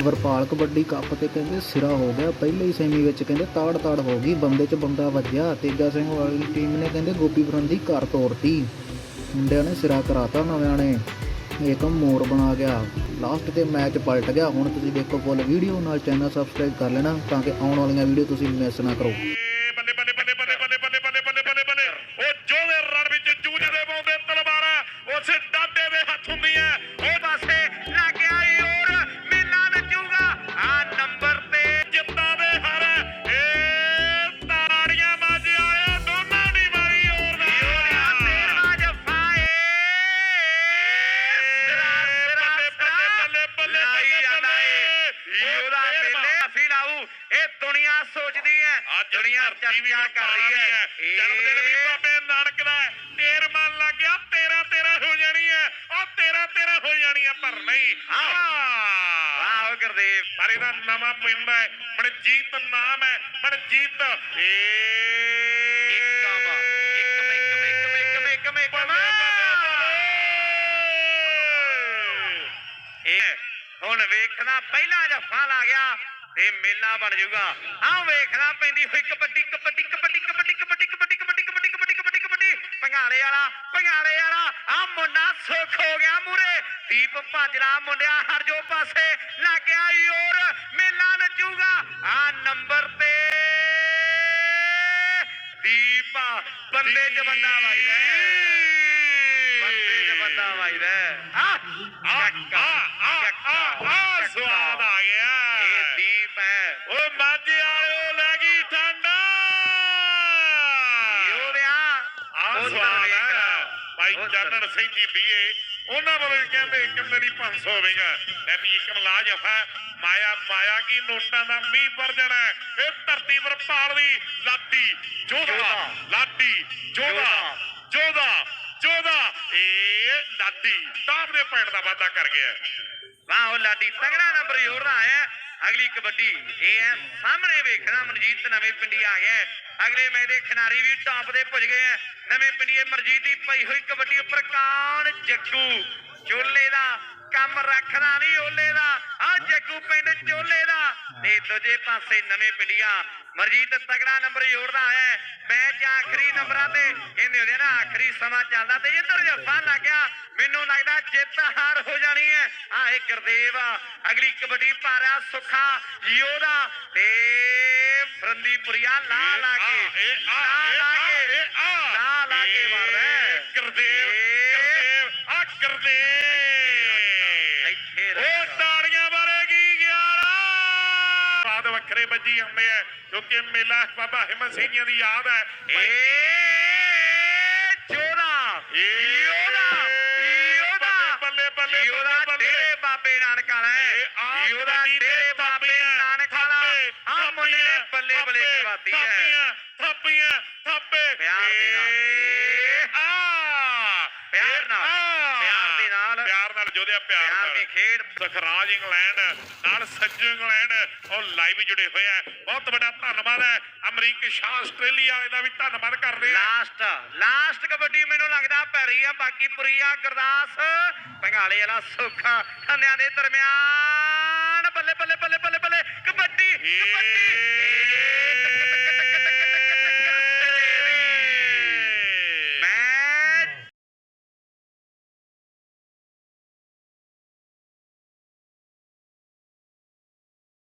Varpal kabaddi cup ਤੇ ਕਹਿੰਦੇ ਸਿਰਾ ਹੋ ਗਿਆ ਪਹਿਲੇ ਹੀ ਸੈਮੀ ਵਿੱਚ ਕਹਿੰਦੇ ਤਾੜ ਤਾੜ ਹੋ ਗਈ ਬੰਦੇ 'ਚ ਬੰਦਾ ਵੱਜਿਆ ਤੇਜਾ ਸਿੰਘ ਵਾਲੀ ਟੀਮ ਨੇ ਕਹਿੰਦੇ ਗੋਪੀ ਫਰੰਦੀ ਘਰ ਤੋੜਤੀ ਮੁੰਡਿਆਂ ਨੇ ਸਿਰਾ ਕਰਾਤਾ ਨਵਿਆਂ ਨੇ ਏਕਮ ਮੋਰ ਬਣਾ ਗਿਆ ਲਾਸਟ ਤੇ ਮੈਚ ਪਲਟ ਗਿਆ ਹੁਣ ਤੁਸੀਂ ਦੇਖੋ ਫੁੱਲ ਵੀਡੀਓ ਨਾਲ ਚੈਨਲ ਸਬਸਕ੍ਰਾਈਬ ਕਰ ਲੈਣਾ ਤਾਂ ਕਿ ਆਉਣ ਵਾਲੀਆਂ ਵੀਡੀਓ ਤੁਸੀਂ ਮਿਸ ਨਾ ਕਰੋ ਬੱਲੇ ਬੱਲੇ ਬੱਲੇ ਬੱਲੇ ਬੱਲੇ ਬੱਲੇ ਬੱਲੇ ਬੱਲੇ ਬੱਲੇ ਉਹ ਜੋਦੇ ਰਣ ਵਿੱਚ ਜੂਝਦੇ ਪਾਉਂਦੇ ਤਲਵਾਰਾਂ ਉਸੇ ਦੁਨੀਆ ਸੋਚਦੀ ਹੈ ਦੁਨੀਆ ਚਰਚਾ ਕਰ ਰਹੀ ਹੈ ਜਨਮ ਦਿਨ ਵੀ ਬਾਬੇ ਨਾਨਕ ਦਾ ਹੈ। ਤੇਰ ਮਨ ਲੱਗ ਗਿਆ ਤੇਰਾ ਤੇਰਾ ਹੋ ਜਾਣੀ ਹੈ ਉਹ ਤੇਰਾ ਤੇਰਾ ਹੋ ਜਾਣੀ ਹੈ ਪਰ ਨਹੀਂ ਵਾਹ ਗੁਰਦੇਵ ਪਰ ਇਹਦਾ ਨਵਾਂ ਪਿੰਡ ਹੈ ਮਨਜੀਤ ਨਾਮ ਹੈ ਮਨਜੀਤ ਏ ਇੱਕਮ ਇੱਕਮ ਇੱਕਮ ਇੱਕਮ ਇੱਕਮ ਇੱਕਮ ਇਹ ਹੁਣ ਵੇਖਣਾ ਪਹਿਲਾ ਜਫਾ ਲਾ ਗਿਆ ਤੇ ਮੇਲਾ ਬਣ ਜਾਊਗਾ ਆਹ ਵੇਖਣਾ ਪੈਂਦੀ ਹੋਈ ਕਬੱਡੀ ਕਬੱਡੀ ਕਬੱਡੀ ਕਬੱਡੀ ਕਬੱਡੀ ਕਬੱਡੀ ਕਬੱਡੀ ਕਬੱਡੀ ਕਬੱਡੀ ਕਬੱਡੀ ਕਬੱਡੀ ਪੰਗਾਲੇ ਵਾਲਾ ਪੰਗਾਲੇ ਵਾਲਾ ਆ ਮੁੰਡਾ ਸੁੱਖ ਹੋ ਗਿਆ ਮੂਰੇ ਦੀਪ ਭੱਜਣਾ ਮੁੰਡਿਆ ਹਰ ਜੋ ਪਾਸੇ ਲੱਗ ਗਿਆ ਔਰ ਮੇਲਾ ਨੱਚੂਗਾ ਆ ਨੰਬਰ ਤੇ ਦੀਪ ਬੰਦੇ ਚ ਬੰਦਾ ਵਜਦਾ ਬੰਦੇ ਚ ਬੰਦਾ ਵਜਦਾ ਆ ਆ ਆ ਆ ਸਵਾਦ ਆ ਗਿਆ ਇਹ ਦੀਪ ਹੈ ਓ ਮਾਝੇ ਵਾਲਿਓ ਲੈ ਗਈ ਠੰਡਾ ਯੋਧਿਆ ਆ ਸਵਾਦ ਹੈ ਭਾਈ ਚਾਨਣ ਸਿੰਘ ਜੀ ਬੀਏ ਉਹਨਾਂ ਵੱਲੋਂ ਕਹਿੰਦੇ ਇੱਕ ਮੇਰੀ 500 ਹੋਵੇਗਾ ਮੈਂ ਵੀ ਇੱਕ ਮਲਾ ਜਫਾ। ਮਾਇਆ ਮਾਇਆ ਕੀ ਨੋਟਾਂ ਦਾ ਮੀਂਹ ਵਰ ਜਾਣਾ। ਇਹ ਧਰਤੀ ਪਰ ਪਾਲ ਦੀ ਲਾਡੀ ਜੋਧਾ। ਲਾਡੀ ਜੋਧਾ ਜੋਧਾ। ਜੋਧਾ ਇਹ ਲਾਡੀ ਟਾਪ ਦੇ ਪੈਣ ਦਾ ਵਾਅਦਾ ਕਰ ਗਿਆ। ਵਾਹ ਉਹ ਲਾਡੀ ਤਗੜਾ ਨੰਬਰ ਜੋੜਦਾ ਆਇਆ। ਅਗਲੀ ਕਬੱਡੀ ਇਹ ਹੈ ਸਾਹਮਣੇ ਵੇਖਣਾ, ਮਨਜੀਤ ਨਵੇਂ ਪਿੰਡੀ ਆ ਗਿਆ ਹੈ। ਅਗਲੇ ਮੈਚ ਦੇ ਖਿਡਾਰੀ ਵੀ ਟਾਪ ਦੇ ਪੁੱਜ ਗਏ ਆ ਨਵੇਂ ਪਿੰਡੀਏ ਮਨਜੀਤ ਦੀ ਪਈ ਹੋਈ ਕਬੱਡੀ ਉੱਪਰ ਕਾਨ ਜੱਗੂ ਚੋਲੇ ਦਾ ਕੰਮ ਰੱਖਦਾ ਨਹੀਂ, ਓਲੇ ਦਾ ਜੱਗੂ ਪਿੰਡ ਚੋਲੇ ਦਾ ਤੇ ਦੂਜੇ ਪਾਸੇ ਨਵੇਂ ਪਿੰਡੀਆ। ਮਰਜੀਤ ਤਗੜਾ ਨੰਬਰ ਜੋੜਦਾ ਹੈ। ਮੈਚ ਆਖਰੀ ਨੰਬਰਾਂ ਤੇ ਕਹਿੰਦੇ ਹੁੰਦੇ ਨਾ ਆਖਰੀ ਸਮਾਂ ਚੱਲਦਾ ਤੇ ਜਿੱਧਰ ਜੱਫਾ ਲੱਗ ਗਿਆ। ਮੈਨੂੰ ਲੱਗਦਾ ਜਿੱਤ ਹਾਰ ਹੋ ਜਾਣੀ ਹੈ। ਆ ਇਹ ਗੁਰਦੇਵ। ਅਗਲੀ ਕਬੱਡੀ ਪਾਰਾ ਸੁੱਖਾ ਯੋਧਾ ਤੇ ਫਰੰਦੀਪੁਰੀਆ ਲਾ ਲਾ ਕੇ। ਲਾ ਲਾ ਕੇ ਲਾ ਲਾ ਕੇ ਮਾਰ ਰਿਹਾ ਹੈ। ਗੁਰਦੇਵ ਗੁਰਦੇਵ ਆ ਗੁਰਦੇਵ ਇੱਥੇ ਉਹ ਤਾੜੀਆਂ ਮਾਰੇਗੀ ਗਿਆਰਾ ਵੱਜੀ ਜਾਂਦੇ ਆ ਕਿਉਂਕਿ ਮੇਲਾ ਬਾਬਾ ਹਿੰਮਤ ਸਿੰਘ ਜੀ ਦੀ ਯਾਦ ਹੈ। ਏ ਜੋਰਾ ਯੋਦਾ ਯੋਦਾ ਬੱਲੇ ਬੱਲੇ ਯੋਦਾ ਤੇਰੇ ਬਾਬੇ ਨਾਨਕ ਵਾਲਾ ਹੈ। ਯੋਦਾ ਤੇਰੇ ਬਾਬੇ ਨਾਨਕ ਵਾਲਾ। ਆ ਮੁੰਡੇ ਬੱਲੇ ਬੱਲੇ ਕਰਵਾਤੀ ਹੈ। ਥਾਪੀਆਂ ਥਾਪੀਆਂ ਥਾਪੇ ਪਿਆਰ ਦੇ ਨਾਲ ਆ ਪਿਆਰ ਨਾਲ ਪਿਆਰ ਦੇ ਨਾਲ ਜੋਧਿਆ ਪਿਆਰ ਨਾਲ। ਦੀ ਖੇਡ। ਸਖਰਾਜ ਇੰਗਲੈਂਡ ਨਾਲ ਸੰਜੂ ਇੰਗਲੈਂਡ ਉਹ ਲਾਈਵ ਜੁੜੇ ਹੋਏ ਆ। ਬਹੁਤ ਵੱਡਾ ਧੰਨਵਾਦ ਹੈ। ਅਮਰੀਕ ਸ਼ਾਹ ਆਸਟ੍ਰੇਲੀਆ ਦਾ ਵੀ ਧੰਨਵਾਦ ਕਰਦੇ ਆ। ਲਾਸਟ ਲਾਸਟ ਕਬੱਡੀ ਮੈਨੂੰ ਲੱਗਦਾ ਪੈਰੀ ਆ ਬਾਕੀ ਪੁਰੀ ਆ ਗੁਰਦਾਸ। ਪੰਗਾਲੇ ਵਾਲਾ ਸੁੱਖਾ ਖੰਨਿਆਂ ਦੇ ਦਰਮਿਆਨ। ਬੱਲੇ ਬੱਲੇ ਬੱਲੇ ਬੱਲੇ ਬੱਲੇ। ਕਬੱਡੀ ਕਬੱਡੀ।